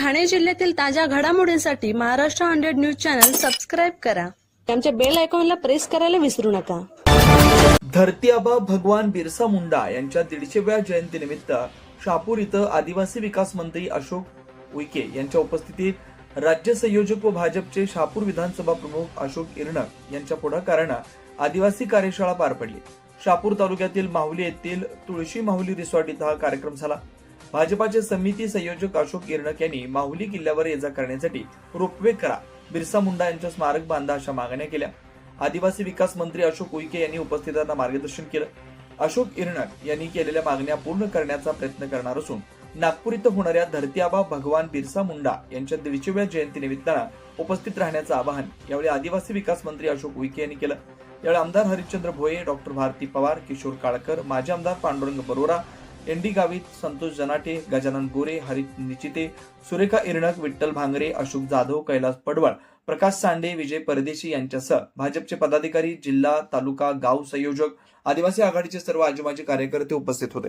ठाणे जिल्ह्यातील ताज्या घडामोडींसाठी Maharashtra hundred news channel subscribe करा. आमच्या बेल आयकॉनला प्रेस करायला विसरू नका. धरती आबा भगवान बिरसा मुंडा यांच्या दीडशेव्या जयंतीनिमित्त शापूर इथं आदिवासी विकास मंत्री अशोक उईके यांच्या उपस्थितीत राज्य संयोजक व भाजपचे शापूर विधानसभा प्रमुख अशोक इरणक यांच्या पुढाकारानं आदिवासी कार्यशाळा पार पडली. शापूर तालुक्यातील माहुली येथील तुळशी माहुली रिसॉर्ट इथं हा कार्यक्रम झाला. भाजपाचे समिती संयोजक अशोक इरणक यांनी माहुली किल्ल्यावर ये जा करण्यासाठी रोपवे करा बिरसा मुंडा यांच्या स्मारक बांधा अशा मागण्या केल्या. आदिवासी विकास मंत्री अशोक उईके यांनी उपस्थितांना मार्गदर्शन केलं. अशोक इरणक यांनी केलेल्या मागण्या पूर्ण करण्याचा प्रयत्न करणार असून नागपूर इथं होणाऱ्या धरती आबा भगवान बिरसा मुंडा यांच्या दीडशेव्या जयंती निमित्तानं उपस्थित राहण्याचं आवाहन यावेळी आदिवासी विकास मंत्री अशोक उईके यांनी केलं. यावेळी आमदार हरिश्चंद्र भोये डॉक्टर भारती पवार किशोर काळकर माजी आमदार पांडुरंग बरोरा एनडी गावित संतोष जनाटे गजानन गोरे हरित निचिते सुरेखा इरणक विठ्ठल भांगरे अशोक जाधव कैलास पडवळ प्रकाश सांडे विजय परदेशी यांच्यासह भाजपचे पदाधिकारी जिल्हा तालुका गाव संयोजक आदिवासी आघाडीचे सर्व आजूबाजूचे कार्यकर्ते उपस्थित होते.